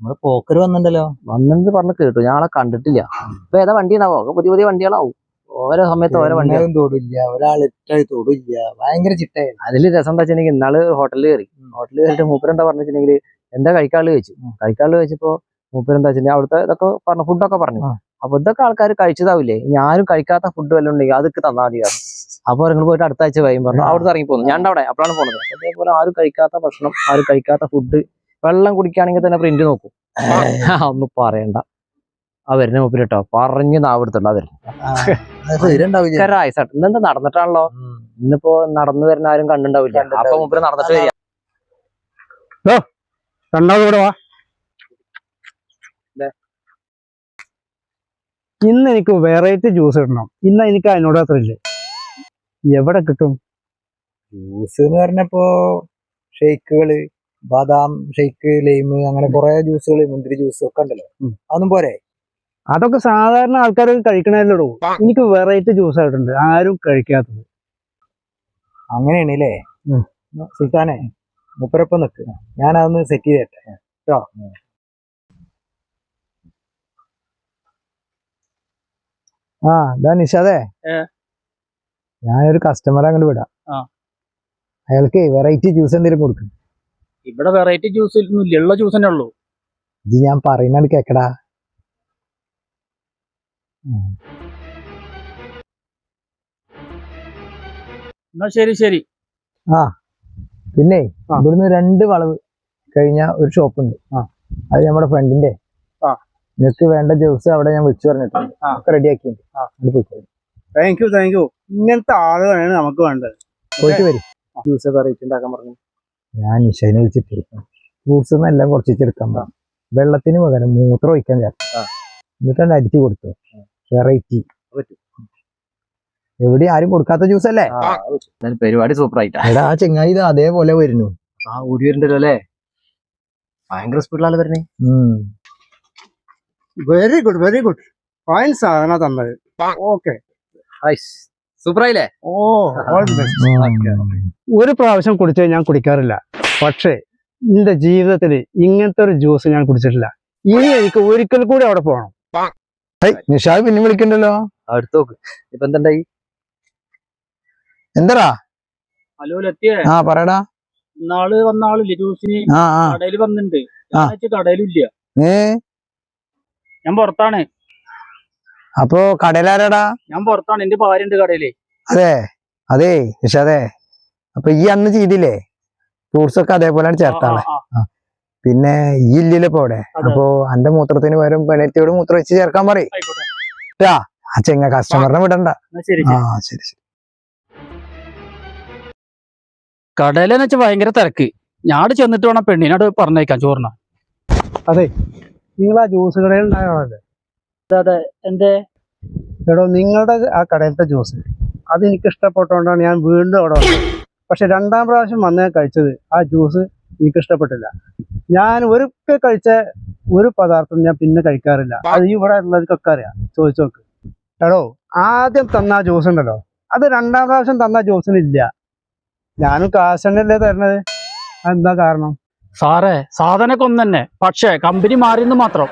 നമ്മൾ പോക്കർ വന്നിണ്ടല്ലോ. വന്നിട്ട് പറഞ്ഞ് കേട്ടു. ഞങ്ങളെ കണ്ടിട്ടില്ല. ഇപ്പൊ ഏതാ വണ്ടി ഉണ്ടാവോ? പുതിയ പുതിയ വണ്ടികളാവും. ഓരോ സമയത്ത് ഓരോ വണ്ടി എണ്ണയും തൊടില്ല. ഒരാൾ ഇട്ടായി തൊടില്ല. ഭയങ്കര ചിട്ടയാണ്. അതിൽ രസം എന്താ വെച്ചിട്ടുണ്ടെങ്കിൽ ഇന്നാൾ ഹോട്ടലിൽ കയറി. ഹോട്ടലിൽ കയറിയിട്ട് മൂപ്പര് എന്താ പറഞ്ഞിട്ടുണ്ടെങ്കിൽ എന്താ കഴിക്കാൾ ചോദിച്ചു. കഴിക്കാൾ ചോദിച്ചപ്പോ മൂപ്പര് എന്താ വെച്ചിട്ടുണ്ടെങ്കിൽ അവിടുത്തെ ഇതൊക്കെ പറഞ്ഞു ഫുഡൊക്കെ പറഞ്ഞു. അപ്പൊ ഇതൊക്കെ ആൾക്കാർ കഴിച്ചതാവില്ലേ? ഞാനും കഴിക്കാത്ത ഫുഡ് വല്ലതും ഉണ്ടെങ്കിൽ അതൊക്കെ തന്നാ മതി കാരണം അപ്പൊ നിങ്ങൾ പോയിട്ട് അടുത്ത ആഴ്ച വൈകും പറഞ്ഞു. അവിടുത്തെ ഇറങ്ങി പോകുന്നു ഞാൻ അവിടെ അപ്പോഴാണ് പോകുന്നത് അതേപോലെ ആരും കഴിക്കാത്ത ഭക്ഷണം ആരും കഴിക്കാത്ത ഫുഡ് വെള്ളം കുടിക്കുകയാണെങ്കിൽ തന്നെ പ്രിന്റ് നോക്കും. ഒന്നും പറയണ്ട. ആ വരുന്ന മൂപ്പര് കേട്ടോ പറഞ്ഞ് നാവെടുത്തുള്ള ആയിസാട്ട് ഇന്നെന്താ നടന്നിട്ടാണല്ലോ? ഇന്നിപ്പോ നടന്നു വരുന്ന ആരും കണ്ടുണ്ടാവില്ല. അപ്പൊ മൂപ്പര് നടന്നിട്ട് വരിക. രണ്ടാമത് വാ. ഇന്ന് എനിക്ക് വെറൈറ്റി ജ്യൂസ് ഇടണം. ഇന്ന് എനിക്ക് അതിനോട് അത്ര ഇല്ലേ. എവിടെ കിട്ടും? ജ്യൂസ് എന്ന് പറഞ്ഞപ്പോ ഷെയ്ക്കുകൾ ബാദാം ഷെയ്ക്ക് ലൈം അങ്ങനെ കുറെ ജ്യൂസുകൾ മുന്തിരി ജ്യൂസ് ഒക്കെ ഉണ്ടല്ലോ. അതൊന്നും പോരെ? അതൊക്കെ സാധാരണ ആൾക്കാർ കഴിക്കണല്ലോ എനിക്ക് വെറൈറ്റി ജ്യൂസ് ആയിട്ടുണ്ട്. ആരും കഴിക്കാത്തത്. അങ്ങനെയാണ് അല്ലേ. സുൽത്താനെ മുപ്പരപ്പം നിൽക്ക് ഞാൻ അതൊന്ന് സെറ്റ് ചെയ്തേട്ടെ. കേട്ടോ ആ ഇതാ നിഷാദേ. ഞാനൊരു കസ്റ്റമറെ അങ്ങോട്ട് വിടാം. അയാൾക്ക് വെറൈറ്റി ജ്യൂസ് എന്തെങ്കിലും കൊടുക്കും. ഇവിടെ വെറൈറ്റി ജ്യൂസ് ഉള്ള ജ്യൂസ് തന്നെ ഉള്ളൂ. ഇത് ഞാൻ പറയുന്നത് കേക്കടാ. എന്നാ ശരി ശരി. ആ. പിന്നെ. ഇവിടുന്ന് രണ്ട് വളവ് കഴിഞ്ഞ ഒരു ഷോപ്പ് ഉണ്ട് ആ. അത് നമ്മുടെ ഫ്രണ്ടിന്റെ. ആ. നിനക്ക് വേണ്ട ജ്യൂസ് അവിടെ ഞാൻ വിളിച്ചു പറഞ്ഞിട്ടുണ്ട്. ആ. ഒക്കെ റെഡിയാക്കിയിട്ടുണ്ട് ആ. അങ്ങോട്ട് പോയിക്കോളൂ. താങ്ക് യു താങ്ക് യു ഇങ്ങനത്തെ ആളുകളാണ് നമുക്ക് വേണ്ടത്. പോയിട്ട് വരും. ജ്യൂസ് വെറൈറ്റി ഉണ്ടാക്കാൻ പറഞ്ഞു. ഞാൻ നിഷേനെ വിളിച്ചിട്ട് ഫ്രൂട്ട്സ് എല്ലാം കുറച്ച് എടുക്കാൻ പറഞ്ഞു വെള്ളത്തിന് പകരം മൂത്രം ഒഴിക്കാൻ ചേർത്ത്. എന്നിട്ട് തന്നെ അടിച്ചു കൊടുത്തു. വെറൈറ്റി എവിടെ ആരും കൊടുക്കാത്ത ജ്യൂസ് അല്ലേ? പരിപാടി സൂപ്പർ ആയിട്ടാ. എടാ ആ ചെങ്ങായി ഇത് അതേപോലെ വരുന്നു. ആ ഓടി വരുന്നുണ്ടല്ലോ അല്ലേ ഭയങ്കര സ്പീഡിലാണ് വരുന്നേ very good very good fine സാധന തന്നത്. ഓക്കെ സൂപ്പർ ആയില്ലേ? ഓ ഒരു പ്രാവശ്യം കുടിച്ചത് ഞാൻ കുടിക്കാറില്ല. പക്ഷേ എന്റെ ജീവിതത്തിൽ ഇങ്ങനത്തെ ഒരു ജ്യൂസ് ഞാൻ കുടിച്ചിട്ടില്ല. ഇനി എനിക്ക് ഒരിക്കൽ കൂടി അവിടെ പോകണം. നിഷാദ് പിന്നെ വിളിക്കണ്ടല്ലോ? അടുത്തോക്ക് ഇപ്പൊ എന്തുണ്ടായി? എന്താടാ? ഹലോ ലത്തിയെ ആ പറയടാ. ഇന്നാൾ വന്ന ആളില്ലേ ജ്യൂസിന് കടയിൽ വന്നിട്ടുണ്ട്. കടയിലില്ല. ഏ? ഞാൻ പുറത്താണ്. അപ്പൊ കടയിലാരാടാ? ഞാൻ പുറത്താണ്. എന്റെ ഭാര്യ ഉണ്ട് അതെ. അതെ അതെ നിഷാദേ. അപ്പൊ ഈ അന്ന് ചെയ്തില്ലേ? ഫ്രൂട്ട്സ് ഒക്കെ അതേപോലെയാണ് ആ, പിന്നെ ഈ ഇല്ലല്ലോ ഇപ്പൊ അവിടെ. അപ്പൊ അന്റെ മൂത്രത്തിന് പകരം പെണറ്റിയോട് മൂത്രം വെച്ച് ചേർക്കാൻ പറയും. ആ ചെങ്ങ കസ്റ്റമറിനെ വിടണ്ട. ആ ശരി. ശരി. കടയിലെന്ന് വെച്ചാൽ ഭയങ്കര തിരക്ക്. ഞാൻ ചെന്നിട്ട് വേണം പെണ്ണിനോട് പറഞ്ഞേക്കാം ചോറിന. അതെ നിങ്ങൾ ആ ജ്യൂസ് കടയിൽ ഉണ്ടായതല്ലേ അതെ എന്തേ? എടോ നിങ്ങളുടെ ആ കടയിലത്തെ ജ്യൂസ്. അത് എനിക്ക് ഇഷ്ടപ്പെട്ടോണ്ടാണ് ഞാൻ വീണ്ടും അവിടെ വന്നത്. പക്ഷെ രണ്ടാം പ്രാവശ്യം വന്ന് ഞാൻ കഴിച്ചത് ആ ജ്യൂസ് എനിക്ക് ഇഷ്ടപ്പെട്ടില്ല ഞാൻ ഒരിക്കൽ കഴിച്ച ഒരു പദാർത്ഥം ഞാൻ പിന്നെ കഴിക്കാറില്ല. അത് ഈ ഇവിടെ ഉള്ളവർക്കൊക്കെ അറിയാം. ചോദിച്ചു നോക്ക്. എടോ ആദ്യം തന്ന ആ ജ്യൂസ് ഉണ്ടല്ലോ. അത് രണ്ടാം പ്രാവശ്യം തന്ന ജ്യൂസിനില്ല ഞാനും കാശണ്ണല്ലേ തരണത്? എന്താ കാരണം? സാറേ സാധനക്കൊന്നെ തന്നെ പക്ഷേ കമ്പനി മാറിയെന്ന് മാത്രം.